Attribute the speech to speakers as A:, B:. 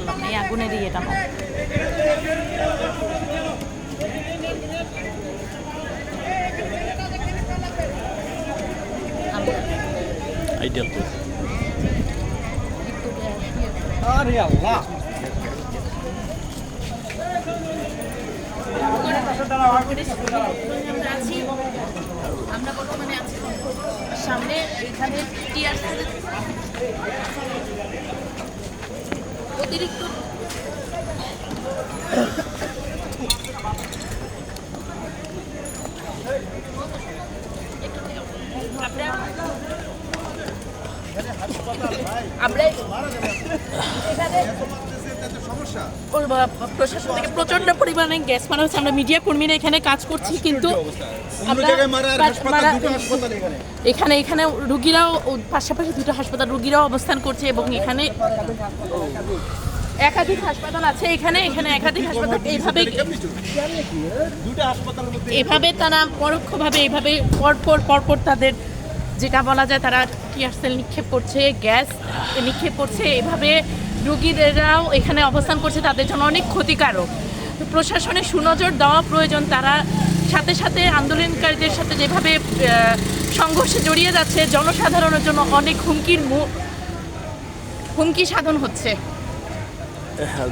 A: পারলাম না এই আগুনেরই এটা হয়। আমরা
B: আইডিয়াল তো।
A: ইয়ে
C: আরে আল্লাহ।
A: আমরা বর্তমানে আছি সামনে এখানে টিআরসি অতিরিক্ত আমরা আমরা এখানে ওর প্রশাসন থেকে প্রচণ্ড পরিমাণে গ্যাস মারা হচ্ছে। আমরা মিডিয়া কর্মীরা এখানে কাজ করছি কিন্তু এখানে? এখানে রুগীরাও পাশাপাশি দুটো হাসপাতাল রুগীরাও অবস্থান করছে এবং এখানে একাধিক হাসপাতাল আছে। এখানে এখানে একাধিক হাসপাতাল এইভাবে এভাবে তারা পরোক্ষভাবে এইভাবে পরপর পরপর তাদের যেটা বলা যায় তারা টিয়ার সেল নিক্ষেপ করছে গ্যাস নিক্ষেপ করছে। এভাবে রুগীরাও এখানে অবস্থান করছে, তাদের জন্য অনেক ক্ষতিকারক। প্রশাসনের সুনজর দেওয়া প্রয়োজন, তারা সাথে সাথে আন্দোলনকারীদের সাথে যেভাবে সংঘর্ষে জড়িয়ে যাচ্ছে, জনসাধারণের জন্য অনেক হুমকির হুমকি সাধন হচ্ছে।
B: হ্যাঁ